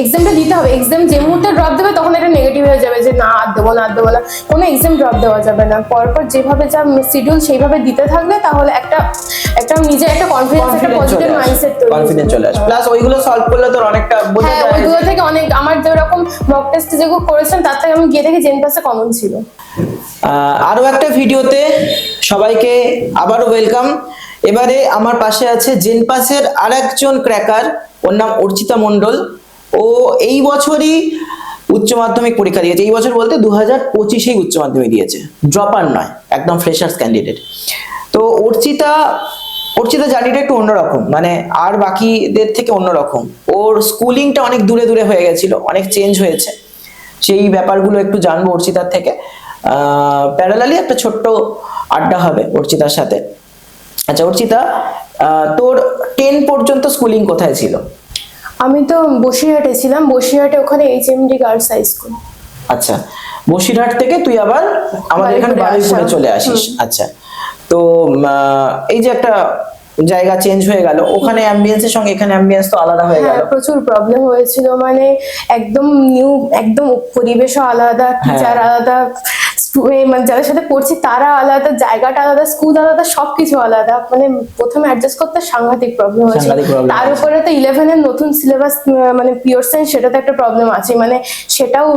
এক্সামটা দিতে হবে। এক্সাম যে মুহূর্তে ড্রপ দেবে তখন একটা নেগেটিভ হয়ে যাবে যে না আর দেবো না আর দেবো না। কোনো এক্সাম ড্রপ দেওয়া যাবে না। পরপর যেভাবে যা শিডিউল সেইভাবে দিতে থাকলে তাহলে একটা একটা নিজে একটা কনফিডেন্স একটা পজিটিভ মাইন্ডসেট তৈরি কনফিডেন্স চলে আসে প্লাস ওইগুলো সলভ করলে তোর অনেকটা বোঝা হ্যাঁ যায় ওইগুলো থেকে অনেক আমার যেরকম মক টেস্ট যেগুলো করেছিলাম তার থেকে আমি গিয়ে দেখি জেন পাসে কমন ছিল। আরও একটা ভিডিওতে সবাইকে আবারও ওয়েলকাম এবারে আমার পাশে আছে জেনপাসের আর একজন ক্র্যাকার ওর নাম অর্চিতা মণ্ডল। ও এই বছরই উচ্চ মাধ্যমিক পরীক্ষা দিয়েছে। এই বছর বলতে দু হাজার পঁচিশেই উচ্চ মাধ্যমিক দিয়েছে। ড্রপার নয়, একদম ফ্রেশার্স ক্যান্ডিডেট তো অর্চিতা অর্চিতা জার্নিটা একটু অন্যরকম। মানে আর বাকিদের থেকে অন্যরকম। ওর স্কুলিংটা অনেক দূরে দূরে হয়ে গেছিল, অনেক চেঞ্জ হয়েছে। সেই ব্যাপারগুলো একটু জানব অর্চিতার থেকে। প্যারালালি একটা ছোট্ট আড্ডা হবে অর্চিতার সাথে। আচ্ছা অর্চিতা তোর টেন পর্যন্ত স্কুলিং কোথায় ছিল? আমি তো বসিরহাটে ছিলাম বসিরহাটে ওখানে H M D girls high school আচ্ছা বসিরহাট থেকে তুই আবার আমাদের এখানে বারুইপুরে চলে আসিস। আচ্ছা তো এই যে একটা জায়গা চেঞ্জ হয়ে গেল ওখানে অ্যাম্বিয়েন্সের সঙ্গে এখানে অ্যাম্বিয়েন্স তো আলাদা হয়ে হ্যাঁ গেল। প্রচুর প্রবলেম হয়েছিল মানে একদম নিউ একদম পরিবেশও আলাদা টিচার আলাদা স্টু- এ মানে যাদের সাথে পড়ছি তারা আলাদা জায়গাটা আলাদা স্কুল আলাদা সবকিছু আলাদা। মানে প্রথমে অ্যাডজাস্ট করতে সাংঘাতিক প্রবলেম problem তার উপরে তো ইলেভেনের নতুন সিলেবাস মানে পিওর সায়েন্স সেটাতে একটা প্রবলেম আছে। মানে সেটাও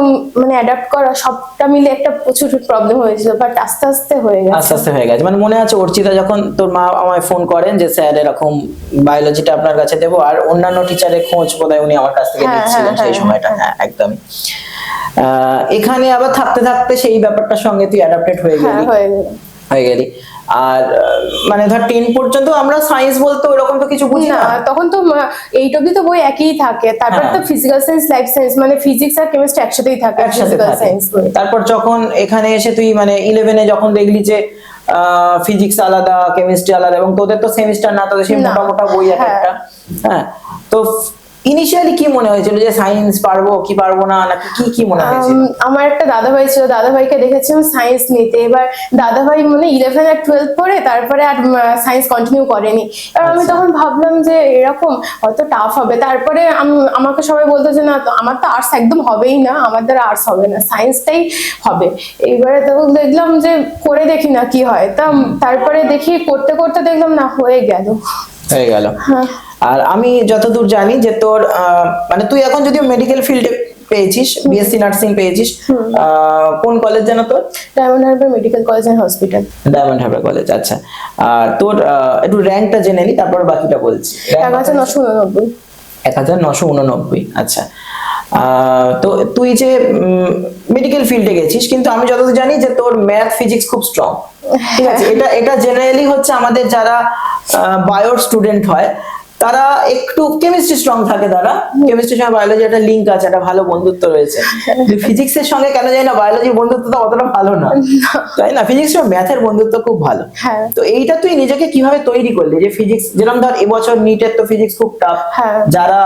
মানে অ্যাডাপ্ট করা সবটা মিলে একটা প্রচুর প্রবলেম হয়েছিল বাট আস্তে আস্তে হয়ে গেছে। আস্তে আস্তে হয়ে গেছে। মানে মনে আছে অর্চিতা যখন তোর মা আমায় ফোন করেন যে স্যার এরকম বায়োলজিটা আপনার কাছে দেবো। আর অন্যান্য টিচারের খোঁজ বোধহয় উনি আমার কাছ থেকে হ্যাঁ, নিচ্ছিলেন হ্যাঁ, সেই হ্যাঁ, সময়টা। হ্যাঁ একদমই। এখানে আবার থাকতে থাকতে সেই ব্যাপারটার সঙ্গে তুই অ্যাডাপ্টেড হয়ে হ্যাঁ গেলি। হয়ে গেলি। আর মানে ধর টেন পর্যন্ত আমরা সায়েন্স বলতে ওরকম তো কিছু বুঝি না তখন তো এইট অব্দি তো বই একই থাকে। তারপর। তো ফিজিক্যাল সায়েন্স লাইফ সায়েন্স মানে ফিজিক্স আর কেমিস্ট্রি একসাথেই থাকে একসাথে ফিজিক্যাল থাকে। সায়েন্স তারপর যখন এখানে এসে তুই মানে ইলেভেনে যখন দেখলি যে ফিজিক্স আলাদা কেমিস্ট্রি আলাদা এবং তোদের তো সেমিস্টার না তোদের সেই। মোটা মোটা বই এক হ্যাঁ। একটা। হ্যাঁ তো ইনিশিয়ালি কি মনে হয়েছিল যে সায়েন্স পারব কি পারব না? নাকি কি কি মনে হয়েছিল? আমার একটা দাদা ভাই ছিল দাদা ভাইকে দেখেছিলাম সায়েন্স নিতে। এবার দাদা ভাই মানে ইলেভেন আর টুয়েলভ পড়ে তারপরে আর সায়েন্স কন্টিনিউ করেনি। এবার আমি আচ্ছা। তখন ভাবলাম যে এরকম হয়তো টাফ হবে। তারপরে আম- আমাকে সবাই বলতো যে না আমার তো আর্টস একদম হবেই না। আমার দ্বারা আর্টস হবে না। সায়েন্সটাই হবে। এইবারে তখন দেখলাম যে করে দেখি না কি হয়। তা তারপরে দেখি করতে করতে দেখলাম না হয়ে গেল। হয়ে গেল। হ্যাঁ। আর আমি যতদূর জানি যে তোর মানে তুই এখন যদিও মেডিকেল ফিল্ডে পেয়েছিস বিএসসি নার্সিং পেয়েছিস কোন কলেজ জানো তোর? Diamond Harbour Medical College and Hospital Diamond Harbour College আচ্ছা। আর তোর একটু র্যাঙ্কটা জেনে নি তারপর বাকিটা বলছি। এক হাজার নশো উননব্বই। এক হাজার নশো উননব্বই আচ্ছা। তো তুই যে মেডিকেল ফিল্ডে গেছিস কিন্তু আমি যতদূর জানি যে তোর ম্যাথ ফিজিক্স খুব স্ট্রং ঠিক আছে? এটা এটা জেনারেলি হচ্ছে আমাদের যারা বায়োর স্টুডেন্ট হয় তারা একটু কেমিস্ট্রি স্ট্রং থাকে তারা। কেমিস্ট্রির সঙ্গে বায়োলজি একটা লিঙ্ক আছে একটা ভালো বন্ধুত্ব রয়েছে। ফিজিক্সের সঙ্গে কেন জানি না বায়োলজির বন্ধুত্বটা অতটা ভালো না। তাই না? ফিজিক্স আর ম্যাথের বন্ধুত্ব খুব ভালো। হ্যাঁ। তো এইটা তুই নিজেকে কীভাবে তৈরি করলি? যে ফিজিক্স যেরকম ধর এবছর নিটের তো ফিজিক্স খুব টাফ হ্যাঁ। যারা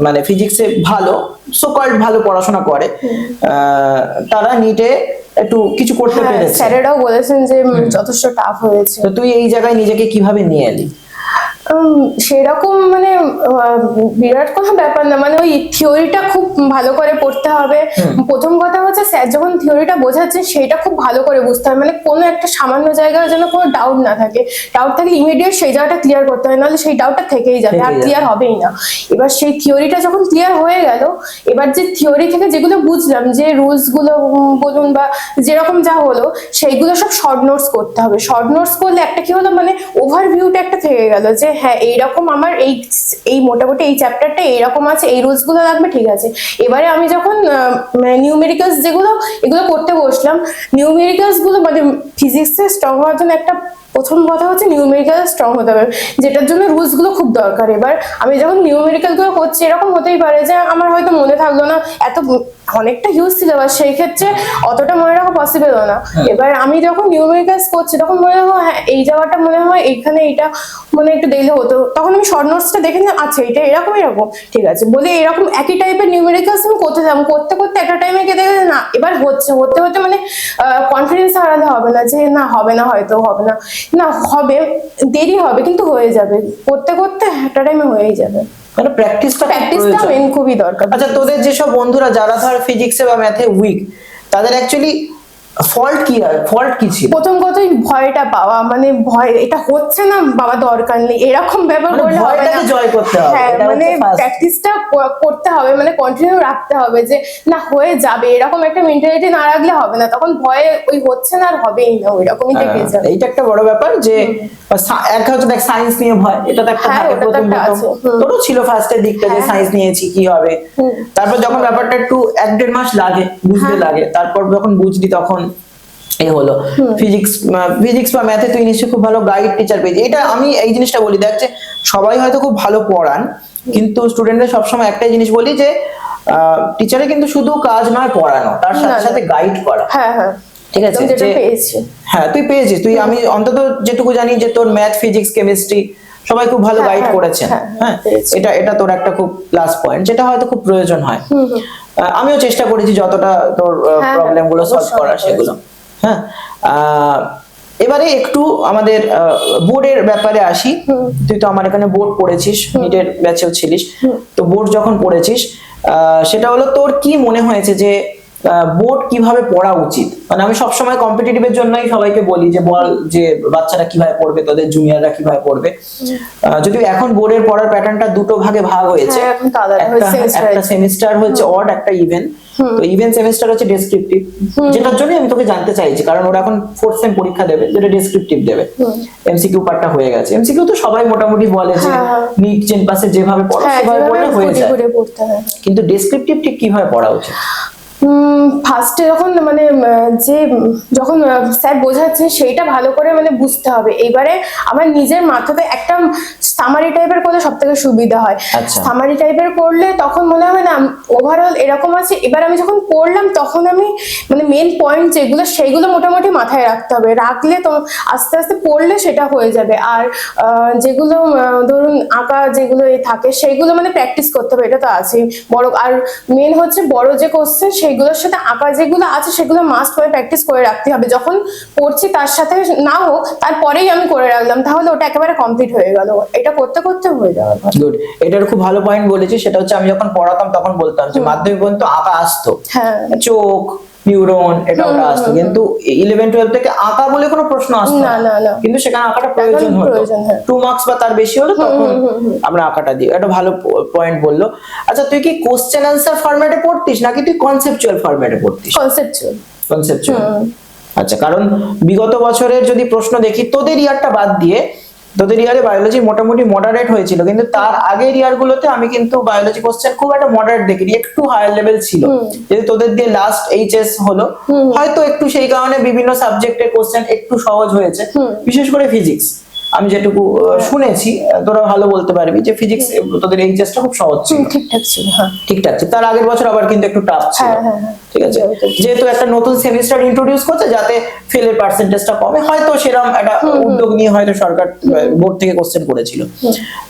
মানে ফিজিক্সে ভালো সো কল্ড ভালো পড়াশোনা করে আহ, তারা নিটে একটু কিছু করতে হ্যাঁ পেরেছে। স্যারেরাও বলেছেন যে যথেষ্ট টাফ হয়েছে। তো তুই এই জায়গায় নিজেকে কীভাবে নিয়ে এলি? সেরকম মানে বিরাট কোনো ব্যাপার না। মানে ওই থিওরিটা খুব ভালো করে পড়তে হবে। প্রথম কথা হচ্ছে স্যার যখন থিওরিটা বোঝাচ্ছে সেটা খুব ভালো করে বুঝতে হবে। মানে কোনো একটা সামান্য জায়গায় যেন কোনো ডাউট না থাকে। ডাউট থাকলে ইমিডিয়েট সেই জায়গাটা ক্লিয়ার করতে হয় নাহলে সেই ডাউটটা থেকেই যাবে আর ক্লিয়ার হবেই না। এবার সেই থিওরিটা যখন ক্লিয়ার হয়ে গেল এবার যে থিওরি থেকে যেগুলো বুঝলাম যে রুলসগুলো বলুন বা যেরকম যা হলো সেইগুলো সব শর্ট নোটস করতে হবে। শর্ট নোটস করলে একটা কি হলো মানে ওভারভিউটা একটা থেকে গেল যে হ্যাঁ এইরকম আমার এই এই মোটামুটি এই চ্যাপ্টারটা এইরকম আছে, এই রুলসগুলো লাগবে, ঠিক আছে। এবারে আমি যখন নিউমেরিক্যালস যেগুলো, এগুলো করতে বসলাম নিউমেরিক্যালসগুলো মানে ফিজিক্সের স্ট্রং হওয়ার জন্য একটা প্রথম কথা হচ্ছে নিউমেরিক্যাল স্ট্রং হতে হবে। যেটার জন্য রুলসগুলো খুব দরকার। এবার আমি যখন নিউমেরিক্যালগুলো করছি এরকম হতেই পারে যে আমার হয়তো মনে থাকল না এত অনেকটা হিউজ সিলেবাস সেই ক্ষেত্রে অতটা মনে রাখা পসিবল না। এবার আমি যখন নিউমেরিক্যালস করছি তখন মনে হয় হ্যাঁ এই জায়গাটা মনে হয় এইখানে এইটা মানে একটু দেখলে হতো। তখন আমি শর্ট নোটসটা দেখে নিলাম আচ্ছা এটা এরকম এরকম ঠিক আছে। বলে এরকম একই টাইপের নিউমেরিক্যালস আমি করতে থাকলাম করতে করতে একটা টাইমে গিয়ে দেখে না এবার হচ্ছে হতে হতে মানে কনফিডেন্স হারালে হবে না যে না হবে না হয়তো হবে না। না হবে দেরি হবে কিন্তু হয়ে যাবে। করতে করতে একটা টাইমে হয়েই যাবে। মানে প্র্যাকটিসটা প্র্যাকটিসটা মেন খুবই দরকার। আচ্ছা তোদের যেসব বন্ধুরা যারা ধর ফিজিক্সে বা ম্যাথে উইক তাদের অ্যাকচুয়ালি ফল্ট কি ফল্ট কি ছিল? প্রথম কথাই ভয়টা পাওয়া মানে ভয় এটা হচ্ছে না বাবা দরকার নেই এরকম ব্যাপার মানে করলে হবে না। জয় করতে হবে, হ্যাঁ মানে প্র্যাকটিসটা করতে হবে মানে কন্টিনিউ রাখতে হবে যে না হয়ে যাবে। এরকম একটা মেন্টালিটি না রাখলে হবে না তখন ভয়ে ওই হচ্ছে না আর হবেই না ওই রকমই থেকে হ্যাঁ, যাবে। এইটা একটা বড় ব্যাপার যে এক হচ্ছে দেখ সায়েন্স নিয়ে ভয় এটা তো একটা হ্যাঁ, থাকে প্রথম একটা প্রথম তোরও ছিল ফার্স্টের দিকটা যে হ্যাঁ। সায়েন্স নিয়েছি কি হবে? তারপর যখন ব্যাপারটা একটু এক দেড় মাস লাগে বুঝতে হ্যাঁ। লাগে তারপর যখন বুঝলি তখন এ হলো। ফিজিক্স ফিজিক্স বা ম্যাথে তুই নিশ্চয়ই খুব ভালো গাইড টিচার পেয়েছি এটা আমি এই জিনিসটা বলি দেখ যে সবাই হয়তো খুব ভালো পড়ান কিন্তু স্টুডেন্টদের সবসময় একটাই জিনিস বলি যে টিচারে কিন্তু শুধু কাজ নয় পড়ানো তার সাথে সাথে গাইড করা। হ্যাঁ হ্যাঁ। ঠিক আছে হ্যাঁ তুই পেয়েছিস। তুই আমি অন্তত যেটুকু জানি যে তোর ম্যাথ ফিজিক্স কেমিস্ট্রি সবাই খুব ভালো হ্যাঁ, গাইড হ্যাঁ, করেছেন। হ্যাঁ, হ্যাঁ এটা এটা তোর একটা খুব প্লাস পয়েন্ট যেটা হয়তো খুব প্রয়োজন হয়। আমিও চেষ্টা করেছি যতটা তোর হ্যাঁ, প্রবলেমগুলো সলভ করার সেগুলো। হ্যাঁ? আহ, এবারে একটু আমাদের বোর্ডের ব্যাপারে আসি। তুই তো আমার এখানে বোর্ড পড়েছিস নিটের ব্যাচেও ছিলিস। তো বোর্ড যখন পড়েছিস আহ, সেটা হলো তোর কি মনে হয়েছে যে বোর্ড কীভাবে পড়া উচিত? মানে আমি সবসময় কম্পিটিটিভের জন্যই সবাইকে বলি যে বল যে বাচ্চারা কীভাবে পড়বে তোদের জুনিয়ররা কীভাবে পড়বে। যদিও এখন বোর্ডের পড়ার প্যাটার্নটা দুটো ভাগে ভাগ হয়েছে। হ্যাঁ, একটা। সেমিস্টার হচ্ছে অড একটা ইভেন তো ইভেন সেমিস্টার হচ্ছে ডেসক্রিপটিভ যেটার জন্য আমি তোকে জানতে চাইছি কারণ ওরা এখন ফোর্থ সেম পরীক্ষা দেবে যেটা ডেসক্রিপটিভ দেবে। এমসিকিউ পার্টটা হয়ে গেছে। এমসিকিউ তো সবাই মোটামুটি বলে যে হ্যাঁ, হ্যাঁ। নিট জেন পাসে যেভাবে পড়ো হ্যাঁ সেভাবে পড়লে হয়ে যায়। হয়। কিন্তু ডেসক্রিপটিভ ঠিক কীভাবে পড়া উচিত? ফার্স্টে যখন মানে যে, যখন স্যার বোঝাচ্ছেন, সেইটা ভালো করে মানে বুঝতে হবে। এবারে আমার নিজের মাথাতে একটা সামারি টাইপের করলে সব থেকে সুবিধা হয়। আচ্ছা। সামারি টাইপের করলে তখন মনে হবে না ওভারঅল এরকম আছে এবার আমি যখন পড়লাম তখন আমি মানে মেন পয়েন্ট যেগুলো সেইগুলো মোটামুটি মাথায় রাখতে হবে। রাখলে তো আস্তে আস্তে পড়লে সেটা হয়ে যাবে। আর যেগুলো ধরুন আঁকা যেগুলো থাকে সেগুলো মানে প্র্যাকটিস করতে হবে এটা তো আছেই। বড় আর মেন হচ্ছে বড় যে কোশ্চেন সেইগুলোর সাথে আঁকা যেগুলো আছে সেগুলো মাস্ট করে প্র্যাকটিস করে রাখতে হবে। যখন পড়ছি তার সাথে না হোক তারপরেই আমি করে রাখলাম তাহলে ওটা একেবারে কমপ্লিট হয়ে গেল। এটা করতে করতে হয়ে যাওয়ার গুড এটার খুব ভালো পয়েন্ট বলেছি সেটা হচ্ছে আমি যখন পড়াতাম তখন বলতাম যে মাধ্যমিক পর্যন্ত আঁকা আসতো। হ্যাঁ। চোখ নিউরন এটা ওটা আসতো। কিন্তু ইলেভেন টুয়েলভ থেকে আঁকা বলে কোনো প্রশ্ন আসতো না, না, না। কিন্তু সেখানে আঁকাটা প্রয়োজন হতো। টু মার্কস বা তার বেশি হলে তখন আমরা আঁকাটা দিই। এটা ভালো পয়েন্ট বলল। আচ্ছা তুই কি কোশ্চেন আনসার ফরম্যাটে পড়তিস নাকি তুই কনসেপচুয়াল ফরম্যাটে পড়তিস? কনসেপচুয়াল কনসেপচুয়াল আচ্ছা কারণ বিগত বছরের যদি প্রশ্ন দেখি তোদের ইয়ারটা বাদ দিয়ে তোদের ইয়ারে বায়োলজি মোটামুটি মডারেট হয়েছিল কিন্তু তার আগের ইয়ার গুলোতে আমি কিন্তু বায়োলজি কোশ্চেন খুব একটা মডারেট দেখিনি একটু হায়ার লেভেল ছিল। যদি তোদের দিয়ে লাস্ট এইচএস হলো হয়তো একটু সেই কারণে বিভিন্ন সাবজেক্টের কোশ্চেন একটু সহজ হয়েছে বিশেষ করে ফিজিক্স আমি যেটুকু শুনেছি তোরা ভালো বলতে পারবি যে ফিজিক্স তোদের এইচএসটা খুব সহজ ছিল। ঠিকঠাক ছিল হ্যাঁ। ঠিকঠাক ছিল। তার আগের বছর আবার কিন্তু একটু টাফ ছিল। হ্যাঁ, হ্যাঁ, হ্যাঁ। ঠিক আছে? যেহেতু একটা নতুন সেমিস্টার ইন্ট্রোডিউস করছে যাতে ফেলের পার্সেন্টেজটা কমে। হয়তো সেরকম একটা উদ্যোগ নিয়ে হয়তো সরকার বোর্ড থেকে কোশ্চেন করেছিল।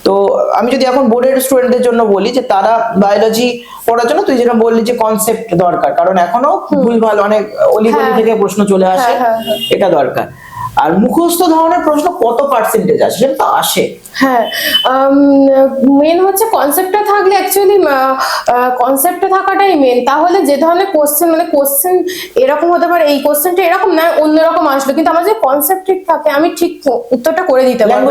তো আমি যদি এখন বোর্ডের স্টুডেন্টদের জন্য বলি যে তারা বায়োলজি পড়ার জন্য তুই যেটা বললি যে কনসেপ্ট দরকার। কারণ এখনও ভুল ভালো অনেক অলিগলি হ্যাঁ। থেকে প্রশ্ন চলে আসে। হ্যাঁ, হ্যাঁ, হ্যাঁ। এটা দরকার। আর মুখস্থ ধরনের প্রশ্ন কত পার্সেন্টেজ আসে সেটা তো আসে। হ্যাঁ মেন হচ্ছে কনসেপ্টটা থাকলে অ্যাকচুয়ালি কনসেপ্টে থাকাটাই মেন তাহলে যে ধরনের কোশ্চেন মানে কোশ্চেন এরকম হতে পারে এই কোশ্চেনটা এরকম না অন্যরকম আসলো। কিন্তু আমার যে কনসেপ্ট ঠিক থাকে আমি ঠিক উত্তরটা করে দিতে পারব।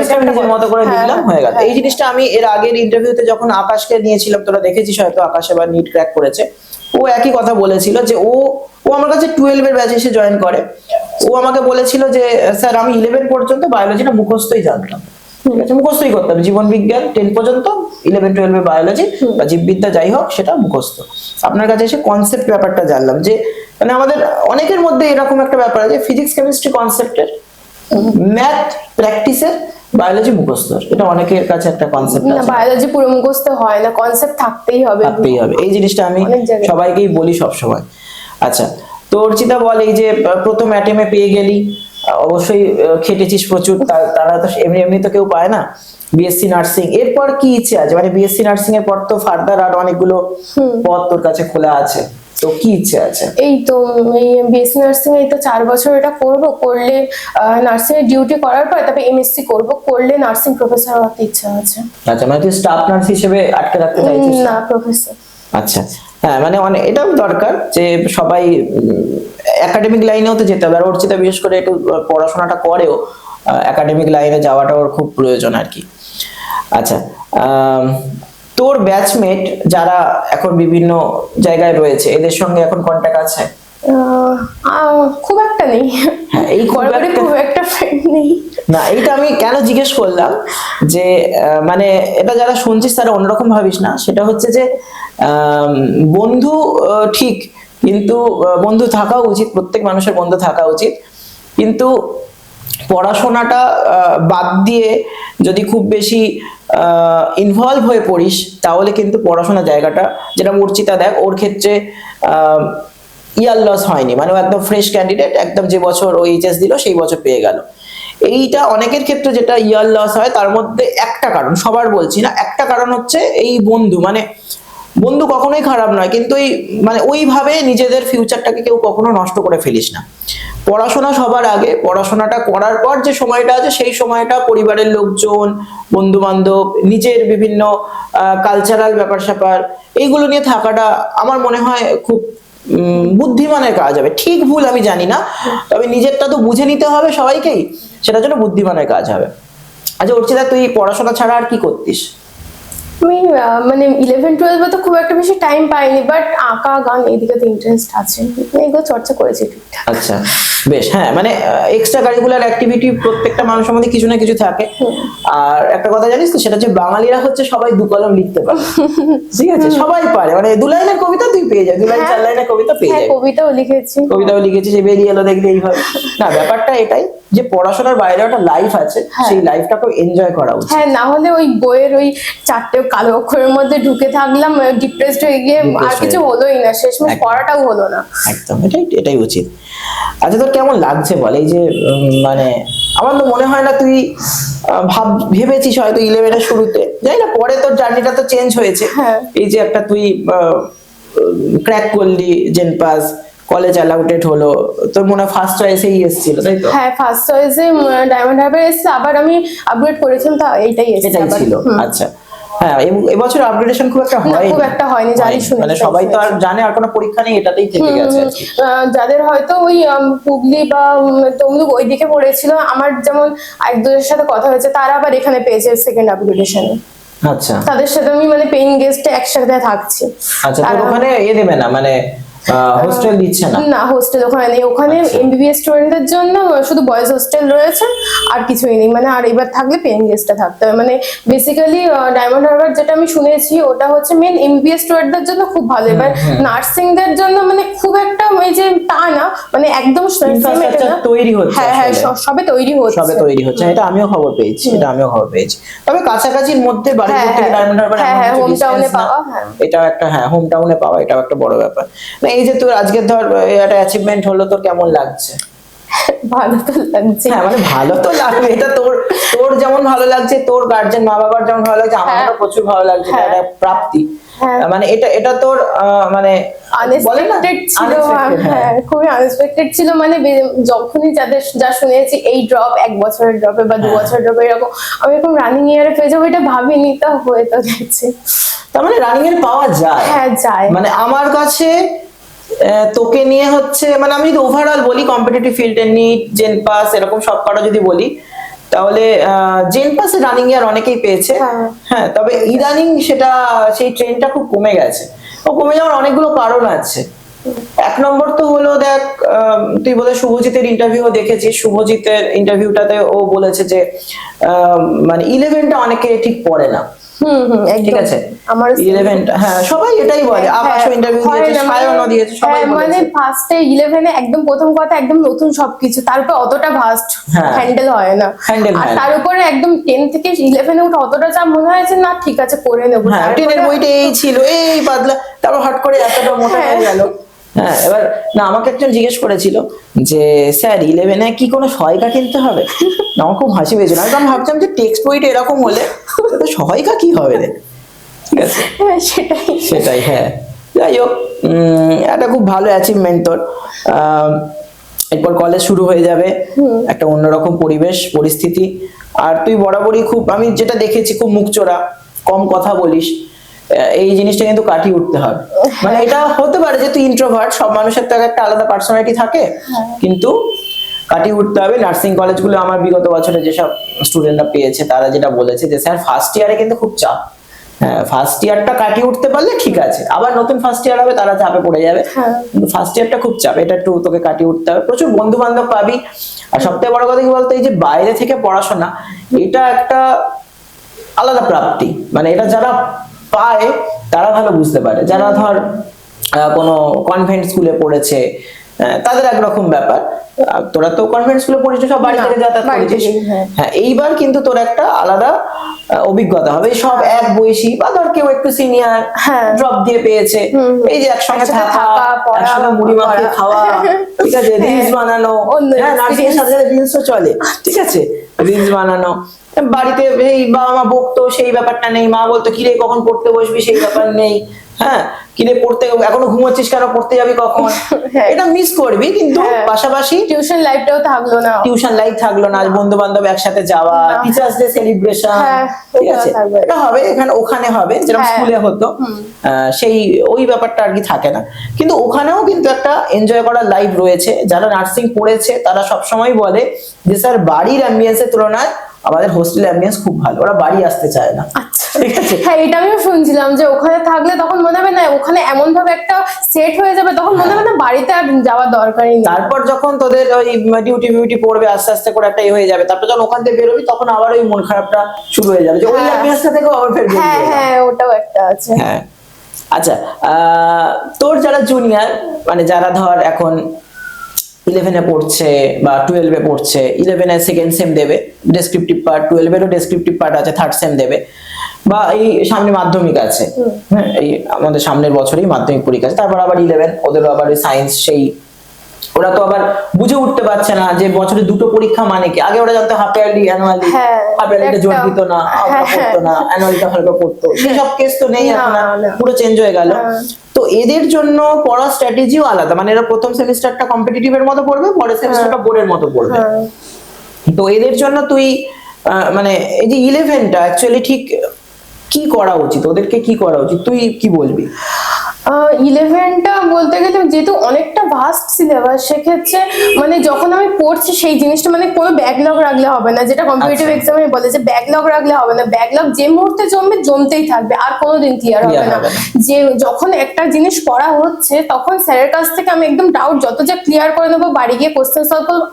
মতো করে হ্যাঁ, লিখলাম হয়ে গেল। হ্যাঁ, এই জিনিসটা আমি এর আগের ইন্টারভিউতে যখন আকাশকে নিয়েছিলাম তোরা দেখেছিস হয়তো আকাশ এবার নিট ক্র্যাক করেছে। ও একই কথা বলেছিল যে ও ও আমার কাছে টুয়েলভ এর ব্যাচে এসে জয়েন করে। ও আমাকে বলেছিল যে স্যার আমি ইলেভেন পর্যন্ত বায়োলজিটা মুখস্থই জানতাম। ঠিক আছে মুখস্থই করতাম। জীবন বিজ্ঞান টেন পর্যন্ত ইলেভেন টুয়েলভে বায়োলজি বা জীববিদ্যা যাই হোক সেটা মুখস্থ। আপনার কাছে এসে কনসেপ্ট ব্যাপারটা জানলাম যে মানে আমাদের অনেকের মধ্যে এরকম একটা ব্যাপার আছে ফিজিক্স কেমিস্ট্রি কনসেপ্টের ম্যাথ প্র্যাকটিসের বায়োলজি মুখস্থ এটা অনেকের কাছে একটা কনসেপ্ট না আছে। বায়োলজি পুরো মুখস্থ হয় না কনসেপ্ট থাকতেই হবে। থাকতেই হবে। এই জিনিসটা আমি সবাইকেই বলি সব সময় আচ্ছা তো অর্চিতা বল এই যে প্রথম অ্যাটেমে পেয়ে গেলি অবশ্যই খেটেছিস প্রচুর তারা তো এমনি এমনি তো কেউ পায় না। বিএসসি নার্সিং এরপর কি ইচ্ছে আছে? মানে বিএসসি নার্সিং এর পর তো ফার্দার আর অনেকগুলো পথ তোর কাছে খোলা আছে। তো কি ইচ্ছে আছে? এই তো এই বিএসসি নার্সিং এই তো চার বছর এটা করব করলে নার্সিং এর ডিউটি করার পর তারপরে এমএসসি করব করলে নার্সিং প্রফেসর হতে ইচ্ছা আছে। আচ্ছা মানে তুই স্টাফ নার্স হিসেবে আটকে রাখতে চাইছিস? না প্রফেসর আচ্ছা হ্যাঁ মানে অনেক এটাও দরকার যে সবাই একাডেমিক লাইনেও তো যেতে হবে। আর অর্চিতা বিশেষ করে একটু পড়াশোনাটা করেও একাডেমিক লাইনে যাওয়াটা ওর খুব প্রয়োজন আর কি। আচ্ছা তোর ব্যাচমেট যারা এখন বিভিন্ন জায়গায় রয়েছে এদের সঙ্গে এখন কন্ট্যাক্ট আছে? খুব একটা নেই। হ্যাঁ, এই খুব একটা- খুব একটা ফ্রেন্ড নেই। না এইটা আমি কেন জিজ্ঞেস করলাম যে মানে এটা যারা শুনছিস তারা অন্যরকম ভাবিস না। সেটা হচ্ছে যে বন্ধু ঠিক কিন্তু বন্ধু থাকা উচিত প্রত্যেক মানুষের বন্ধু থাকা উচিত। কিন্তু পড়াশোনাটা বাদ দিয়ে যদি খুব বেশি ইনভলভ হয়ে পড়িস, তাহলে কিন্তু পড়াশোনার জায়গাটা, যেটা মূর্ছিতা দেখ, ওর ক্ষেত্রে ইয়ার লস হয়নি। মানে ও একদম ফ্রেশ ক্যান্ডিডেট একদম যে বছর ও এইচএস দিল, সেই বছর পেয়ে গেল। এইটা অনেকের ক্ষেত্রে যেটা ইয়ার লস হয়, তার মধ্যে একটা কারণ, সবার বলছি না, একটা কারণ হচ্ছে এই বন্ধু মানে বন্ধু কখনোই খারাপ নয়, কিন্তু এই মানে ওইভাবে নিজেদের ফিউচারটাকে কেউ কখনো নষ্ট করে ফেলিস না। পড়াশোনা সবার আগে, পড়াশোনাটা করার পর যে সময়টা আছে, সেই সময়টা পরিবারের লোকজন বন্ধু বান্ধব নিজের বিভিন্ন কালচারাল ব্যাপার স্যাপার এইগুলো নিয়ে থাকাটা আমার মনে হয় খুব বুদ্ধিমানের কাজ হবে। ঠিক ভুল আমি জানি না, তবে নিজেরটা তো বুঝে নিতে হবে সবাইকেই, সেটার জন্য বুদ্ধিমানের কাজ হবে। আচ্ছা অর্চিতা, তুই পড়াশোনা ছাড়া আর কি করতিস? আমি আহ, মানে ইলেভেন টুয়েলভে তো খুব একটা বেশি টাইম পাইনি বাট আঁকা গান এদিকে তো ইন্টারেস্ট আছে। এগুলো চর্চা করেছি আচ্ছা বেশ। হ্যাঁ মানে এক্সট্রা কারিকুলার অ্যাক্টিভিটি প্রত্যেকটা মানুষের মধ্যে কিছু না কিছু থাকে। আর একটা কথা জানিস তো সেটা হচ্ছে বাঙালিরা হচ্ছে সবাই দু কলম লিখতে পারে। ঠিক আছে? সবাই পারে। মানে দু লাইনের কবিতা তুই পেয়ে যাবি দু লাইন চার লাইনের কবিতা পেয়ে হ্যাঁ যাবি। কবিতাও লিখেছি। কবিতাও লিখেছি যে বেরিয়ে এলো দেখলে এইভাবে। না ব্যাপারটা এটাই যে পড়াশোনার বাইরে একটা লাইফ আছে সেই লাইফটাকে এনজয় করা উচিত। হ্যাঁ না হলে ওই বইয়ের ওই চারটে কালো অক্ষরের মধ্যে ঢুকে থাকলাম ডিপ্রেসড হয়ে গিয়ে আর কিছু হলোই না। শেষমেশ। পড়াটাও হলো না। একদম। এটাই এটাই উচিত। আচ্ছা তোর কেমন লাগছে বল? এই যে মানে আমার তো মনে হয় না তুই ভাব ভেবেছিস হয়তো ইলেভেনের শুরুতে। জানি না পরে তোর জার্নিটা তো চেঞ্জ হয়েছে। হ্যাঁ। এই যে একটা তুই ক্র্যাক করলি জেন পাস কলেজ অ্যালাউটেড হলো তোর মনে হয় ফার্স্ট চয়েসেই এসেছিল তাই তো? হ্যাঁ ফার্স্ট চয়েসে ডায়মন্ড হারবার এসেছে আবার আমি আপগ্রেড করেছিলাম তা এইটাই এসেছে ছিল আচ্ছা। হ্যাঁ এবছর আপগ্রেডেশন খুব একটা হয় খুব একটা হয়নি, জানি শুনি মানে সবাই তো আর জানে আর কোনো পরীক্ষা নেই এটাতেই থেকে গেছে। যাদের হয়তো ওই পুবলি হুগলি বা তমলুক ওই দিকে পড়েছিল আমার যেমন এক দুজনের সাথে কথা হয়েছে তারা আবার এখানে পেয়েছে সেকেন্ড আপগ্রেডেশনে আচ্ছা। তাদের সাথে আমি মানে পেইং গেস্টে একসাথে থাকছি। আচ্ছা ওখানে এ দেবে না মানে হোস্টেল দিচ্ছে না? না হোস্টেল ওখানে নেই। ওখানে আচ্ছা। এমবিবিএস স্টুডেন্টদের জন্য শুধু বয়েজ হোস্টেল রয়েছে আর কিছুই নেই। মানে আর এবার থাকলে পেইং গেস্টে থাকতে হবে। মানে বেসিক্যালি ডায়মন্ড হারবার যেটা আমি শুনেছি ওটা হচ্ছে মেন এমবিবিএস স্টুডেন্টদের জন্য খুব ভালো। এবার নার্সিংদের জন্য মানে খুব একটা ওই যে তা না মানে একদম এটা। তৈরি হচ্ছে হ্যাঁ হ্যাঁ সবে তৈরি হচ্ছে। সবে তৈরি হচ্ছে। এটা আমিও খবর পেয়েছি এটা আমিও খবর পেয়েছি। তবে কাছাকাছির মধ্যে হ্যাঁ, থেকে হ্যাঁ। ডায়মন্ড হারবার হ্যাঁ, হ্যাঁ, কিছু home town-এ distance না। পাওয়া, হ্যাঁ। এটাও একটা হ্যাঁ হোম টাউনে পাওয়া এটাও একটা বড় ব্যাপার। এই যে তোর আজকের ধর একটা অ্যাচিভমেন্ট হলো তোর কেমন লাগছে ভালো তো লাগছে হ্যাঁ মানে ভালো তো লাগবে এটা তোর তোর যেমন ভালো লাগছে তোর গার্জেন মা বাবার যেমন ভালো লাগছে আমারও হ্যাঁ। প্রচুর ভালো লাগছে এটা হ্যাঁ। প্রাপ্তি হ্যাঁ। মানে এটা এটা তোর মানে আনএক্সপেক্টেড ছিল হ্যাঁ। খুবই আনএক্সপেক্টেড ছিল মানে যখনই যাদের যা শুনেছি এই ড্রপ এক বছরের ড্রপে বা দু। বছরের ড্রপে এরকম আমি এরকম রানিং ইয়ারে পেয়ে যাব এটা ভাবিনি তা হয়ে তো গেছে তার মানে রানিং এর পাওয়া যায় হ্যাঁ যায় মানে আমার কাছে তোকে নিয়ে হচ্ছে মানে আমি যদি ওভারঅল বলি কম্পিটিটিভ ফিল্ডে নিট জেন পাস এরকম সব কটা যদি বলি তাহলে জেন পাসে রানিং ইয়ার অনেকেই পেয়েছে। হ্যাঁ। হ্যাঁ তবে ইদানিং সেটা সেই ট্রেনটা খুব কমে গেছে। ও কমে যাওয়ার অনেকগুলো কারণ আছে। এক নম্বর তো হলো দেখ তুই বলে শুভজিতের ইন্টারভিউ দেখেছিস। শুভজিতের ইন্টারভিউটাতে ও বলেছে যে মানে ইলেভেনটা অনেকে ঠিক পড়ে না। ঠিক আছে? আমার ইলেভেন হ্যাঁ সবাই এটাই বলে। আবাসও ইন্টারভিউ দিয়েছে সায়নও দিয়েছে সবাই হ্যাঁ, মানে ফার্স্টে ইলেভেনে একদম প্রথম কথা একদম নতুন সবকিছু তারপর অতটা ভাস্ট হ্যাঁ। হ্যান্ডেল হয় না। আর তার উপরে একদম টেন থেকে ইলেভেনে উঠে অতটা যা মনে হয় যে না ঠিক আছে করে নেব। হ্যাঁ টেনের বইটা এই ছিল এই বাদলা তারপর হট করে এতটা মোটা হয়ে। গেল। হ্যাঁ এবার না আমাকে একজন জিজ্ঞেস করেছিল যে স্যার ইলেভেনে কি কোনো সহায়িকা কিনতে হবে? আমার খুব হাসি পেয়েছিল। আমি তখন ভাবছিলাম যে টেক্সট বইটা এরকম হলে তো সহায়িকা কি হবে রে? ঠিক আছে? হ্যাঁ সেটাই। সেটাই হ্যাঁ। যাই হোক একটা খুব ভালো অ্যাচিভমেন্ট তোর। এরপর কলেজ শুরু হয়ে যাবে। একটা অন্যরকম পরিবেশ পরিস্থিতি। আর তুই বরাবরই খুব আমি যেটা দেখেছি খুব মুখচোরা। কম কথা বলিস। এই জিনিসটা কিন্তু কাটিয়ে উঠতে হবে মানে এটা হতে পারে যে তুই ইন্ট্রোভার্ট সব মানুষের তো একটা আলাদা পার্সোনালিটি থাকে কিন্তু কাটিয়ে উঠতে হবে। নার্সিং কলেজগুলো আমার বিগত বছরে যেসব স্টুডেন্টরা পেয়েছে তারা যেটা বলেছে যে স্যার ফার্স্ট ইয়ারে কিন্তু খুব চাপ। হ্যাঁ ফার্স্ট ইয়ারটা কাটিয়ে উঠতে পারলে ঠিক আছে। আবার নতুন ফার্স্ট ইয়ার হবে তারা চাপে পড়ে যাবে। হ্যাঁ। কিন্তু ফার্স্ট ইয়ারটা খুব চাপ। এটা একটু তোকে কাটিয়ে উঠতে হবে। প্রচুর বন্ধু বান্ধব পাবি। আর সবথেকে বড় কথা কি বলতো এই যে বাইরে থেকে পড়াশোনা এটা একটা আলাদা প্রাপ্তি। মানে এটা যারা পায় তারা ভালো বুঝতে পারে। যারা ধর কোনো কনভেন্ট স্কুলে পড়েছে তাদের একরকম ব্যাপার। তোরা তো কনভেন্ট স্কুলে পড়েছিস সব বাড়ি থেকে যাতায়াত করেছিস। হ্যাঁ। হ্যাঁ এইবার কিন্তু তোর একটা আলাদা অভিজ্ঞতা হবে। সব এক বয়সী বা ধর কেউ একটু সিনিয়র হ্যাঁ। ড্রপ দিয়ে পেয়েছে। এই যে একসঙ্গে থাকা একসঙ্গে মুড়ি মাখিয়ে খাওয়া ঠিক আছে রিলস বানানো অন্য হ্যাঁ নার্সিং এর সাথে সাথে রিলসও চলে ঠিক আছে? রিলস বানানো। বাড়িতে এই বাবা মা বকতো, সেই ব্যাপারটা নেই, মা বলতো, কিরে, কখন পড়তে বসবি? সেই ব্যাপার নেই। হ্যাঁ কিনে পড়তে এখনও ঘুমোচ্ছিস কেন পড়তে যাবি কখন? হ্যাঁ। এটা মিস করবি কিন্তু হ্যাঁ। পাশাপাশি টিউশন লাইফটাও থাকল না। টিউশন লাইফ থাকল না বন্ধু বান্ধব একসাথে যাওয়া টিচার্স ডে সেলিব্রেশন হ্যাঁ, ঠিক আছে? এটা হবে এখানে ওখানে হবে যেরকম হ্যাঁ। স্কুলে হতো। আহ, সেই ওই ব্যাপারটা আর কি থাকে না। কিন্তু ওখানেও কিন্তু একটা এনজয় করার লাইফ রয়েছে। যারা নার্সিং পড়েছে তারা সবসময় বলে যে স্যার বাড়ির অ্যাম্বিয়েন্সের তুলনায় আমাদের হোস্টেল অ্যাম্বিয়েন্স খুব ভালো ওরা বাড়ি আসতে চায় না। আচ্ছা। ঠিক আছে? হ্যাঁ এটা আমিও শুনছিলাম যে ওখানে থাকলে তখন মনে হবে না ওখানে এমন ভাবে একটা সেট হয়ে যাবে তখন মনে হবে না বাড়িতে আর যাওয়ার দরকারই নেই। তারপর যখন তোদের ওই ডিউটি ফিউটি পড়বে আস্তে আস্তে করে একটা হয়ে যাবে তারপর যখন ওখান থেকে বেরোবি তখন আবার ওই মন খারাপটা শুরু হয়ে যাবে যে ওই হ্যাঁ। অ্যাম্বিয়েন্সটা থেকে আবার ফের হ্যাঁ হ্যাঁ ওটাও একটা আছে। হ্যাঁ। আচ্ছা আহ, তোর যারা জুনিয়র মানে যারা ধর এখন ইলেভেনে পড়ছে বা টুয়েলভে পড়ছে ইলেভেনে সেকেন্ড সেম দেবে ডেসক্রিপটিভ পার্ট টুয়েলভেরও ডেসক্রিপটিভ পার্ট আছে থার্ড সেম দেবে। বা এই সামনে মাধ্যমিক আছে। হ্যাঁ এই আমাদের সামনের বছরেই মাধ্যমিক পরীক্ষা আছে তারপর আবার ইলেভেন ওদেরও আবার ওই সায়েন্স সেই ওরা তো আবার বুঝে উঠতে পারছে না যে বছরে দুটো পরীক্ষা মানে কি? আগে ওরা জানতো হাফ ইয়ারলি অ্যানুয়ালি হ্যাঁ, হাফ ইয়ারলিটা জোর দিত না হ্যাঁ, পড়তো না অ্যানুয়ালিটা ভালো পড়তো। সেসব কেস তো নেই এখন পুরো চেঞ্জ হয়ে গেল। হ্যাঁ। তো এদের জন্য পড়ার স্ট্র্যাটেজিও আলাদা। মানে এরা প্রথম সেমিস্টারটা কম্পিটিটিভের মতো পড়বে পরের সেমিস্টারটা বোর্ডের মতো পড়বে। হ্যাঁ। তো এদের জন্য তুই মানে এই যে ইলেভেনটা অ্যাকচুয়ালি ঠিক কি করা উচিত? ওদেরকে কি করা উচিত? তুই কি বলবি? ইলেভেনটা বলতে গেলে যেহেতু অনেকটা ভাস্ট সিলেবাস সেক্ষেত্রে মানে যখন আমি পড়ছি সেই জিনিসটা মানে কোনো ব্যাকলগ রাখলে হবে না। যেটা কম্পিটিটিভ আচ্ছা। এক্সামে বলে যে ব্যাকলগ রাখলে হবে না। ব্যাকলগ যে মুহূর্তে জমবে জমতেই থাকবে। আর কোনোদিন ক্লিয়ার হবে না। হবে না। যে যখন একটা জিনিস পড়া হচ্ছে তখন স্যারের কাছ থেকে আমি একদম ডাউট যত যা ক্লিয়ার করে নেব বাড়ি গিয়ে কোশ্চেন সলভ করব।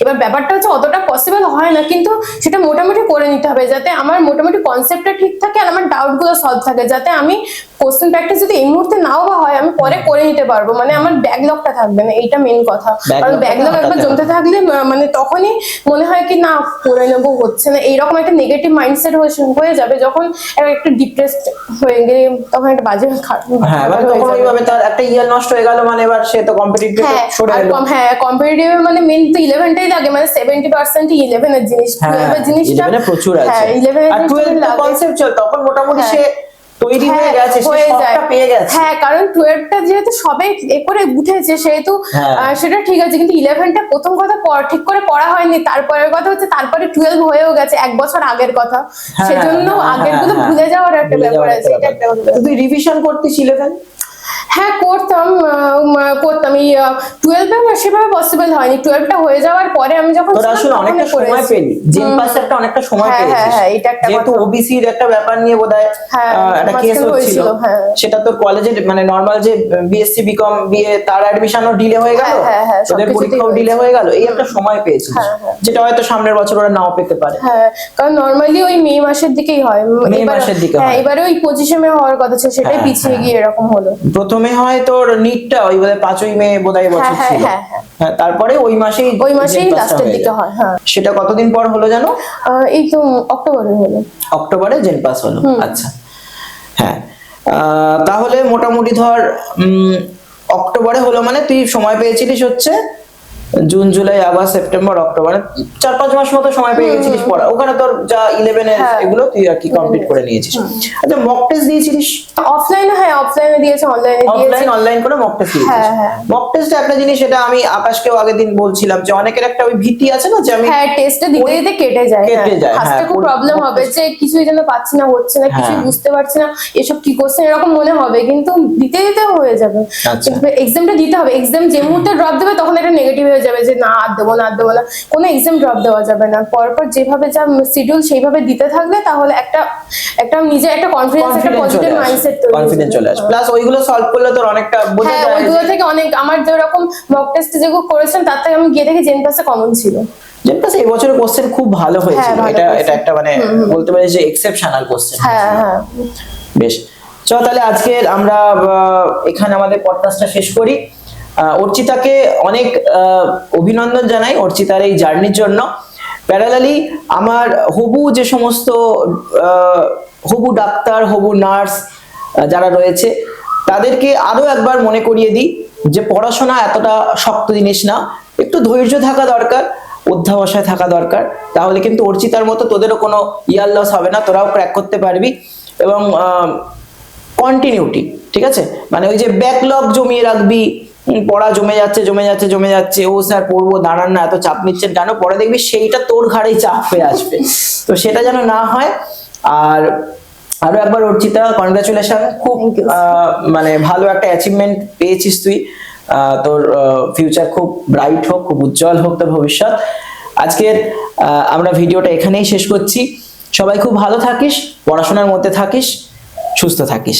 এবার ব্যাপারটা হচ্ছে অতটা পসিবল হয় না কিন্তু সেটা মোটামুটি করে নিতে হবে যাতে আমার মোটামুটি কনসেপ্টটা ঠিক থাকে আর আমার ডাউটগুলো সলভ থাকে যাতে আমি কোশ্চেন প্র্যাকটিস যদি এই মুহূর্তে নাও বা হয় আমি পরে করে নিতে পারব। মানে আমার ব্যাকলগটা থাকবে না এইটা মেন কথা। কারণ ব্যাকলগ একবার জমতে থাকলে মানে তখনই মনে হয় কি না করে নেব হচ্ছে না। এইরকম একটা নেগেটিভ মাইন্ডসেট হয়ে যাবে যখন একটা ডিপ্রেসড হয়ে গেলে তখন একটা বাজে হ্যাঁ তখন ওইভাবে তার একটা ইয়ার নষ্ট হয়ে গেল মানে এবার সে তো কম্পিটিটিভ হ্যাঁ সরে হ্যাঁ কম্পিটিটিভ মানে মেন তো লাগে মানে সেভেন্টি পার্সেন্ট ইলেভেনের জিনিস। হ্যাঁ টুয়েলভের জিনিসটা প্রচুর আছে। হ্যাঁ কনসেপ্ট চল তখন মোটামুটি সে তৈরি হয়ে হ্যাঁ, গেছে পেয়ে গেছে। হ্যাঁ কারণ টুয়েলভটা যেহেতু সবে এ করে উঠেছে সেহেতু হ্যাঁ। সেটা ঠিক আছে কিন্তু ইলেভেনটা প্রথম কথা ঠিক করে পড়া হয়নি। তারপরের কথা হচ্ছে তারপরে টুয়েলভ হয়েও গেছে এক বছর আগের কথা। হ্যাঁ, সেজন্য আগেরগুলো ভুলে যাওয়ার একটা ব্যাপার আছে। এটা তুই রিভিশন করতিস ইলেভেন হ্যাঁ করতাম করতাম। এই টুয়েলভে সেভাবে পসিবল হয়নি। টুয়েলভটা হয়ে যাওয়ার পরে আমি যখন তোরা আসলে অনেকটা সময় পেলি। জেন পাসে একটা অনেকটা সময় হ্যাঁ, হ্যাঁ, হ্যাঁ, এটা একটা যেহেতু কথা। ওবিসির একটা ব্যাপার নিয়ে বোধহয় হ্যাঁ, একটা কেস হচ্ছিল। হ্যাঁ। সেটা তোর কলেজে মানে নর্মাল যে বিএসসি বিকম বিএ তার অ্যাডমিশনও ডিলে হয়ে গেল? তোদের পরীক্ষাও ডিলে হয়ে গেল? এই একটা সময় পেয়েছিস। যেটা হয়তো সামনের বছর ওরা নাও পেতে পারে। হ্যাঁ কারণ নর্মালি ওই মে মাসের দিকেই হয়। মে মাসের দিকে হ্যাঁ এবারে ওই পঁচিশে মে হওয়ার কথা ছিল সেটাই পিছিয়ে। গিয়ে এরকম হলো। প্রথমে হয় তোর নিটটা ওই বোধহয় পাঁচই মে বোধহয় বছর হ্যাঁ, ছিল। হ্যাঁ, হ্যাঁ। হ্যাঁ তারপরে ওই মাসেই ওই মাসেই লাস্টের দিকে হয় হ্যাঁ। সেটা কতদিন পর হলো জানো? এই তো অক্টোবরে হলো। অক্টোবরে জেন পাস হলো। আচ্ছা। হ্যাঁ। তাহলে মোটামুটি ধর উম, অক্টোবরে হলো মানে তুই সময় পেয়েছিলিস হচ্ছে June July August September October মানে চার পাঁচ মাস মতো সময় পেয়ে গেছিলিস পড়া ওখানে তোর যা ইলেভেন এর হ্যাঁ। এগুলো তুই আর কি কমপ্লিট করে নিয়েছিস আচ্ছা মক টেস্ট দিয়েছিলিস অফলাইনে হ্যাঁ অফলাইনে দিয়েছে অনলাইনে দিয়েছে অফলাইন অনলাইন করে মক টেস্ট দিয়েছিস হ্যাঁ, হ্যাঁ। মক টেস্টে একটা জিনিস এটা আমি আকাশকেও আগের দিন বলছিলাম যে অনেকের একটা ওই ভীতি আছে না যে আমি হ্যাঁ টেস্টে দিতে দিতে কেটে যায় কেটে হ্যাঁ। যায়, হ্যাঁ, খুব প্রবলেম হবে যে কিছুই যেন পাচ্ছি না হচ্ছে না কিছুই হ্যাঁ। বুঝতে পারছি না এসব কি করছে এরকম মনে হবে কিন্তু দিতে দিতে হয়ে যাবে আচ্ছা। এক্সামটা দিতে হবে এক্সাম যে মুহূর্তে ড্রপ দেবে তখন একটা নেগেটিভ হয়ে যাবে যে না আর দেবো না আর দেবো না। কোনো এক্সাম ড্রপ দেওয়া যাবে না। পরপর যেভাবে যা শিডিউল সেইভাবে দিতে থাকলে তাহলে একটা একটা নিজে একটা কনফিডেন্স একটা পজিটিভ মাইন্ডসেট আসে। কনফিডেন্স চলে আসে। প্লাস ওইগুলো সলভ করলে তোর অনেকটা বোঝা হ্যাঁ যায় ওইগুলো থেকে অনেক আমার যেরকম মক টেস্ট যেগুলো করেছেন তার থেকে আমি গিয়ে দেখি জেন পাসে কমন ছিল। জেনপাস এই বছরের কোশ্চেন খুব ভালো হয়েছিল। হ্যাঁ, এটা এটা একটা মানে বলতে পারি যে এক্সেপশনাল কোশ্চেন হ্যাঁ হ্যাঁ। বেশ। চল তাহলে আজকে আমরা এখানে আমাদের পডকাস্টটা শেষ করি। অর্চিতাকে অনেক অভিনন্দন জানাই অর্চিতার এই জার্নির জন্য। প্যারালালি আমার হবু যে সমস্ত হবু ডাক্তার, হবু নার্স যারা রয়েছে, তাদেরকে আরও একবার মনে করিয়ে দিই যে পড়াশোনা এতটা শক্ত জিনিস না। একটু ধৈর্য থাকা দরকার, অধ্যাবসায় থাকা দরকার। তাহলে কিন্তু অর্চিতার মতো তোদেরও কোনো ইয়ার লস হবে না, তোরাও ক্র্যাক করতে পারবি এবং কন্টিনিউটি ঠিক আছে? মানে ওই যে ব্যাকলগ জমিয়ে রাখবি পড়া জমে যাচ্ছে জমে যাচ্ছে জমে যাচ্ছে। ও স্যার পড়ব দাঁড়ান না এত চাপ নিচ্ছেন কেন? পরে দেখবি সেইটা তোর ঘাড়েই চাপ হয়ে আসবে। তো সেটা যেন না হয়। আর আরও একবার অর্চিতা কনগ্রাচুলেশন খুব মানে ভালো একটা অ্যাচিভমেন্ট পেয়েছিস তুই। তোর ফিউচার খুব ব্রাইট হোক খুব উজ্জ্বল হোক তোর ভবিষ্যৎ। আজকের আমরা ভিডিওটা এখানেই শেষ করছি। সবাই খুব ভালো থাকিস পড়াশোনার মধ্যে থাকিস সুস্থ থাকিস।